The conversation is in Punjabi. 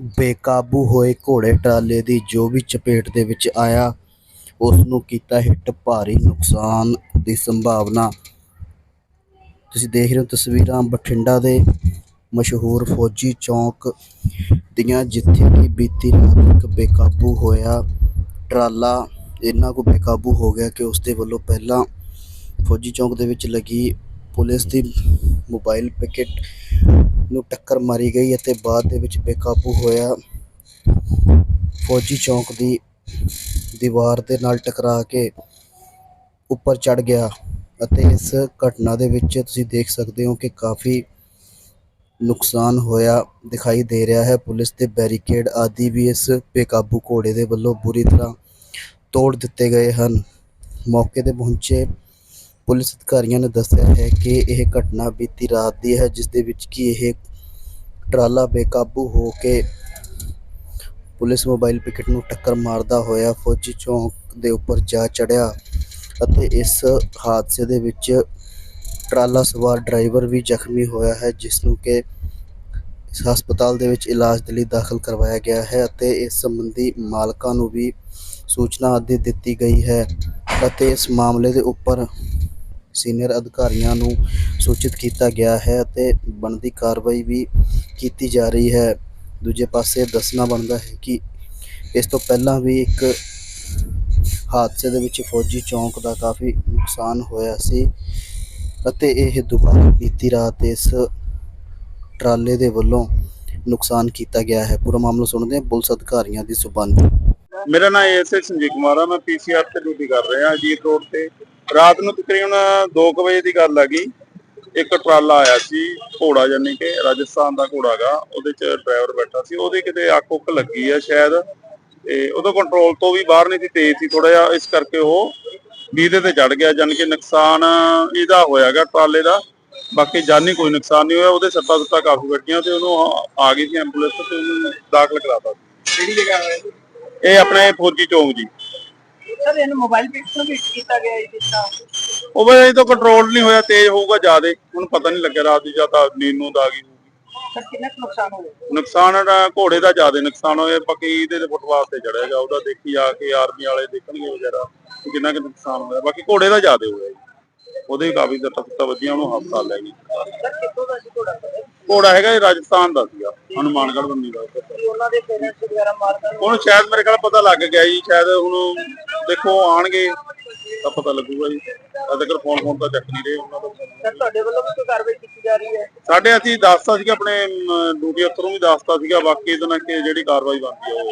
ਬੇਕਾਬੂ ਹੋਏ ਘੋੜੇ ਟਰਾਲੇ ਦੀ ਜੋ ਵੀ ਚਪੇਟ ਦੇ ਵਿੱਚ ਆਇਆ ਉਸ ਨੂੰ ਕੀਤਾ ਹਿੱਟ ਭਾਰੀ ਨੁਕਸਾਨ ਦੀ ਸੰਭਾਵਨਾ। ਤੁਸੀਂ ਦੇਖ ਰਹੇ ਹੋ ਤਸਵੀਰਾਂ ਬਠਿੰਡਾ ਦੇ ਮਸ਼ਹੂਰ ਫੌਜੀ ਚੌਂਕ ਦੀਆਂ, ਜਿੱਥੇ ਕਿ ਬੀਤੀ ਰਾਤ ਇੱਕ ਬੇਕਾਬੂ ਹੋਇਆ ਟਰਾਲਾ ਇੰਨਾ ਕੁ ਬੇਕਾਬੂ ਹੋ ਗਿਆ ਕਿ ਉਸ ਦੇ ਵੱਲੋਂ ਪਹਿਲਾਂ ਫੌਜੀ ਚੌਂਕ ਦੇ ਵਿੱਚ ਲੱਗੀ ਪੁਲਿਸ ਦੀ ਮੋਬਾਈਲ ਪਿਕਟ ਨੂੰ ਟੱਕਰ ਮਾਰੀ ਗਈ ਅਤੇ ਬਾਅਦ ਦੇ ਵਿੱਚ ਬੇਕਾਬੂ ਹੋਇਆ। ਫੌਜੀ ਚੌਂਕ ਦੀ ਦੀਵਾਰ ਦੇ ਨਾਲ ਟਕਰਾ ਕੇ ਉੱਪਰ ਚੜ ਗਿਆ ਅਤੇ ਇਸ ਘਟਨਾ ਦੇ ਵਿੱਚ ਤੁਸੀਂ ਦੇਖ ਸਕਦੇ ਹੋ ਕਿ ਕਾਫੀ ਨੁਕਸਾਨ ਹੋਇਆ ਦਿਖਾਈ ਦੇ ਰਿਹਾ ਹੈ। ਪੁਲਿਸ ਦੇ ਬੈਰੀਕੇਡ ਆਦਿ ਵੀ ਇਸ ਬੇਕਾਬੂ ਘੋੜੇ ਦੇ ਵੱਲੋਂ ਬੁਰੀ ਤਰ੍ਹਾਂ ਤੋੜ ਦਿੱਤੇ ਗਏ ਹਨ। ਮੌਕੇ ਤੇ ਪਹੁੰਚੇ ਪੁਲਿਸ ਅਧਿਕਾਰੀਆਂ ਨੇ ਦੱਸਿਆ ਹੈ ਕਿ ਇਹ ਘਟਨਾ ਬੀਤੀ ਰਾਤ ਦੀ ਹੈ, ਜਿਸ ਦੇ ਵਿੱਚ ਕਿ ਇਹ ਟਰਾਲਾ ਬੇਕਾਬੂ ਹੋ ਕੇ ਪੁਲਿਸ ਮੋਬਾਈਲ ਪਿਕਟ ਨੂੰ ਟੱਕਰ ਮਾਰਦਾ ਹੋਇਆ ਫੌਜੀ ਚੌਂਕ ਦੇ ਉੱਪਰ ਜਾ ਚੜਿਆ ਅਤੇ ਇਸ ਹਾਦਸੇ ਦੇ ਵਿੱਚ ਟਰਾਲਾ ਸਵਾਰ ਡਰਾਈਵਰ ਵੀ ਜ਼ਖਮੀ ਹੋਇਆ ਹੈ, ਜਿਸ ਨੂੰ ਕਿ ਇਸ ਹਸਪਤਾਲ ਦੇ ਵਿੱਚ ਇਲਾਜ ਦੇ ਲਈ ਦਾਖਲ ਕਰਵਾਇਆ ਗਿਆ ਹੈ ਅਤੇ ਇਸ ਸੰਬੰਧੀ ਮਾਲਕਾਂ ਨੂੰ ਵੀ ਸੂਚਨਾ ਆਦਿ ਦਿੱਤੀ ਗਈ ਹੈ ਅਤੇ ਇਸ ਮਾਮਲੇ ਦੇ ਉੱਪਰ ਸੀਨੀਅਰ ਅਧਿਕਾਰੀਆਂ ਨੂੰ ਸੂਚਿਤ ਕੀਤਾ ਗਿਆ ਹੈ ਅਤੇ ਬਣਦੀ ਕਾਰਵਾਈ ਵੀ ਕੀਤੀ ਜਾ ਰਹੀ ਹੈ। ਦੂਜੇ ਪਾਸੇ ਦੱਸਣਾ ਬਣਦਾ ਹੈ ਕਿ ਇਸ ਤੋਂ ਪਹਿਲਾਂ ਵੀ ਇੱਕ ਹਾਦਸੇ ਦੇ ਵਿੱਚ ਫੌਜੀ ਚੌਂਕ ਦਾ ਕਾਫੀ ਨੁਕਸਾਨ ਹੋਇਆ ਸੀ ਅਤੇ ਇਹ ਦੁਬਾਰਾ ਬੀਤੀ ਰਾਤ ਇਸ ਟਰਾਲੇ ਦੇ ਵੱਲੋਂ ਨੁਕਸਾਨ ਕੀਤਾ ਗਿਆ ਹੈ। ਪੂਰਾ ਮਾਮਲਾ ਸੁਣਦੇ ਹਾਂ ਪੁਲਿਸ ਅਧਿਕਾਰੀਆਂ ਦੀ ਜ਼ੁਬਾਨੀ ਮੇਰਾ ਨਾਮ ਐਸਏ ਸੰਜੀਵ ਕੁਮਾਰ ਆ। ਮੈਂ ਪੀਸੀਆਰ ਤੇ ਡਿਊਟੀ ਕਰ ਰਿਹਾ ਅਜੀਤ ਰੋਡ ਤੇ। ਰਾਤ ਨੂੰ ਤਕਰੀਬਨ 2 ਵਜੇ ਦੀ ਗੱਲ ਹੈਗੀ ਇੱਕ ਟਰਾਲਾ ਆਇਆ ਸੀ ਘੋੜਾ ਜਾਨੀ ਕਿ ਰਾਜਸਥਾਨ ਦਾ ਘੋੜਾ ਗਾ ਉਹਦੇ ਚ ਡਰਾਈਵਰ ਬੈਠਾ ਸੀ। ਉਹਦੀ ਕਿਤੇ ਅੱਖ ਉੱਕ ਲੱਗੀ ਆ ਸ਼ਾਇਦ ਤੇ ਉਹਦਾ ਕੰਟਰੋਲ ਤੋਂ ਵੀ ਬਾਹਰ ਨਹੀਂ ਸੀ ਤੇਜ਼ ਸੀ ਥੋੜਾ ਜਿਹਾ ਇਸ ਕਰਕੇ ਉਹ ਵੀਦੇ ਤੇ ਚੜ ਗਿਆ। ਜਾਨੀ ਕਿ ਨੁਕਸਾਨ ਇਹਦਾ ਹੋਇਆਗਾ ਟਰਾਲੇ ਦਾ। ਬਾਕੀ ਜਾਨੀ ਕੋਈ ਨੁਕਸਾਨ ਨਹੀਂ ਹੋਇਆ। ਉਹਦੇ ਸੱਟਾਂ ਸੁੱਟਾਂ ਕਾਫੀ ਵੱਜੀਆਂ ਤੇ ਉਹਨੂੰ ਆ- ਆ ਗਈ ਸੀ ਐਂਬੂਲੈਂਸ ਤੇ ਉਹਨੂੰ ਦਾਖਲ ਕਰਾਤਾ ਕਿਹੜੀ ਜਗ੍ਹਾ ਇਹ ਆਪਣੇ ਫੌਜੀ ਚੌਂਕ ਜੀ। ਸਰ ਇਹਨੂੰ ਮੋਬਾਈਲ ਪਿਕਸ ਨੂੰ ਵੀ ਕੀਤਾ ਗਿਆ ਹੈ ਜਿਸ ਤਰ੍ਹਾਂ? ਉਹ ਬਈ ਇਹ ਤਾਂ ਕੰਟਰੋਲ ਨਹੀਂ ਹੋਇਆ ਤੇਜ਼ ਹੋਊਗਾ ਜ਼ਿਆਦੇ। ਹੁਣ ਪਤਾ ਨਹੀਂ ਲੱਗਿਆ ਰਾਤ ਦੀ ਜਾਂ ਤਾਂ ਨੀਂਦ ਨੂੰ ਆ ਗਈ ਹੋਊਗੀ। ਸਰ ਕਿੰਨਾ ਨੁਕਸਾਨ ਹੋਇਆ? ਨੁਕਸਾਨ ਦਾ ਘੋੜੇ ਦਾ ਜ਼ਿਆਦਾ ਨੁਕਸਾਨ ਹੋਇਆ ਬਾਕੀ ਇਹਦੇ ਤੇ ਫੁੱਟਪਾਥ ਤੇ ਚੜਿਆਗਾ ਉਹਦਾ ਦੇਖੀ ਆ ਕੇ ਆਰਮੀ ਵਾਲੇ ਦੇਖਣਗੇ ਵਗੈਰਾ ਕਿੰਨਾ ਕੁ ਨੁਕਸਾਨ ਹੋਇਆ। ਬਾਕੀ ਘੋੜੇ ਦਾ ਜ਼ਿਆਦਾ ਹੋਇਆ ਜੀ। ਉਹਦੇ ਕਾਫੀ ਸੱਟਾਂ ਸੁੱਟਾਂ ਵੱਜੀਆਂ ਉਹਨੂੰ ਹਸਪਤਾਲ ਲੈ ਗਈ ਸਰ ਕਿੱਥੋਂ ਦਾ ਸੀ ਘੋੜਾ? ਹੈਗਾ ਇਹ ਰਾਜਸਥਾਨ ਦਾ ਸੀਗਾ ਹਨੂਮਾਨਗੜ੍ਹ ਬੰਨੀ ਦਾ। ਉਹਨਾਂ ਦੇ ਪੇਰੈਂਟਸ ਵਗੈਰਾ ਮਾਰਦਾ ਹੁਣ ਸ਼ਾਇਦ ਮੇਰੇ ਖਿਆਲ ਪਤਾ ਲੱਗ ਗਿਆ ਜੀ ਸ਼ਾਇਦ ਹੁਣ ਦੇਖੋ ਆਣਗੇ ਤਾਂ ਪਤਾ ਲੱਗੂਗਾ ਜੀ। ਅਜੇ ਤੱਕ ਫੋਨ ਫੋਨ ਤਾਂ ਚੱਕ ਨਹੀਂ ਰਹੇ ਉਹਨਾਂ ਦਾ ਸਰ ਤੁਹਾਡੇ ਵੱਲੋਂ ਵੀ ਕੋਈ ਕਾਰਵਾਈ ਕੀਤੀ ਜਾ ਰਹੀ ਹੈ? ਸਾਡੇ ਅਸੀਂ ਦੱਸਤਾ ਸੀਗਾ ਆਪਣੇ ਡਿਊਟੀ ਅਫਸਰ ਨੂੰ ਵੀ ਦੱਸਤਾ ਸੀਗਾ ਬਾਕੀ ਇਹਦੇ ਨਾਲ ਕਿ ਜਿਹੜੀ ਕਾਰਵਾਈ ਬਣਦੀ ਆ ਉਹ